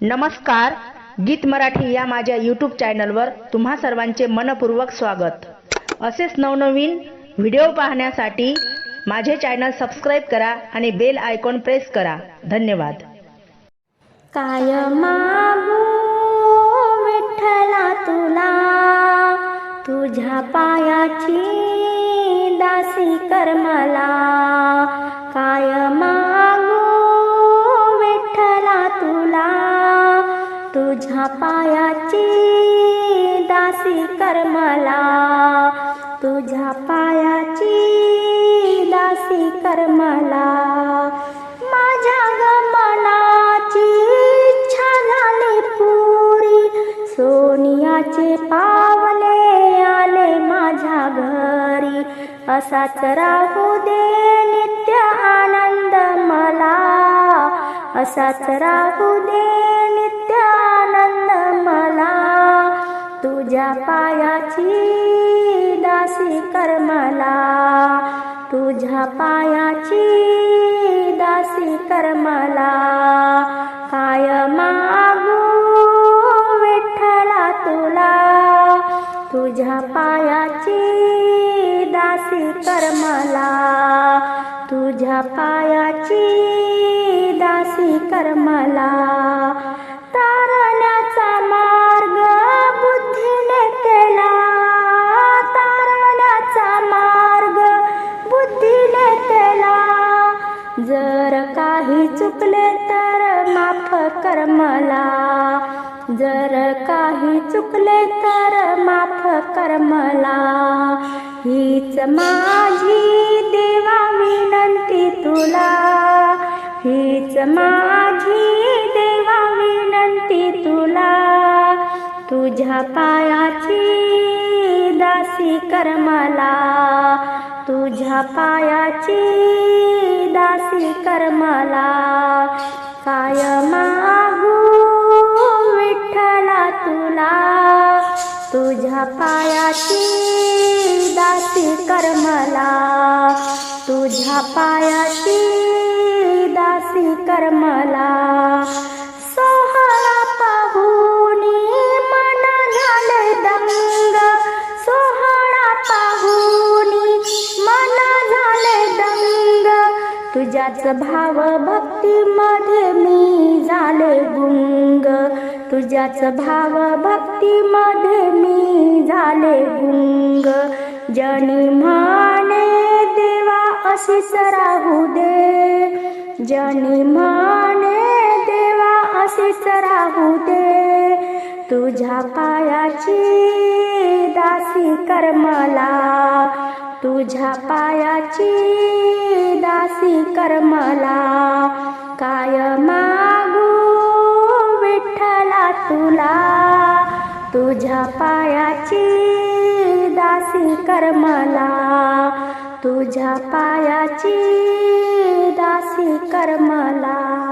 नमस्कार गीत मराठी या माझ्या यूट्यूब चॅनलवर तुम्हा सर्वांचे मनपूर्वक स्वागत. असेच नवनवीन व्हिडिओ पाहण्यासाठी माझे चॅनल सबस्क्राईब करा आणि बेल आयकॉन प्रेस करा. धन्यवाद. काय मागू विठ्ठला तुला? तुझ्या पायाची दासी कर मला. काय पायाची दासी कर मला. तुझ्या पायाची दासी कर मला. माझ्या गमनाची इच्छा झाली पुरी. सोनियाचे पावले आले माझ्या घरी. असाच राहू दे नित्य आनंद मला. असाच राहू दे तुझ्या पायाची दासी कर मला. तुझ्या पायाची दासी कर मला. काय मागू विठ्ठला तुला. तुझ्या पायाची दासी कर मला. तुझ्या पायाची दासी कर मला. चुकले तर माफ कर मला. जर काही चुकले तर माफ कर मला. हीच माझी देवा विनंती तुला. हीच माझी देवा विनंती तुला. तुझ्या पायाची दासी कर मला. तुझ्या पायाची दासी कर मला काय मागू विठ्ठला तुला? तुझ्या पायाची दासी करमाला. तुझ्या पायाची तुझ्याच भाव भक्तीमध्ये मी झाले गुंग. तुझ्याच भाव भक्तीमध्ये मी झाले गुंग. जनी म्हणे देवा असे सराहू दे. जनी म्हणे देवा असे सराहू दे. तुझ्या पायाची दासी करमला तुझ्या पायाची दासी कर्मला. काय मागू विठ्ठला तुला? तुझ्या पायाची दासी कर्मला. तुझ्या पायाची दासी कर्मला.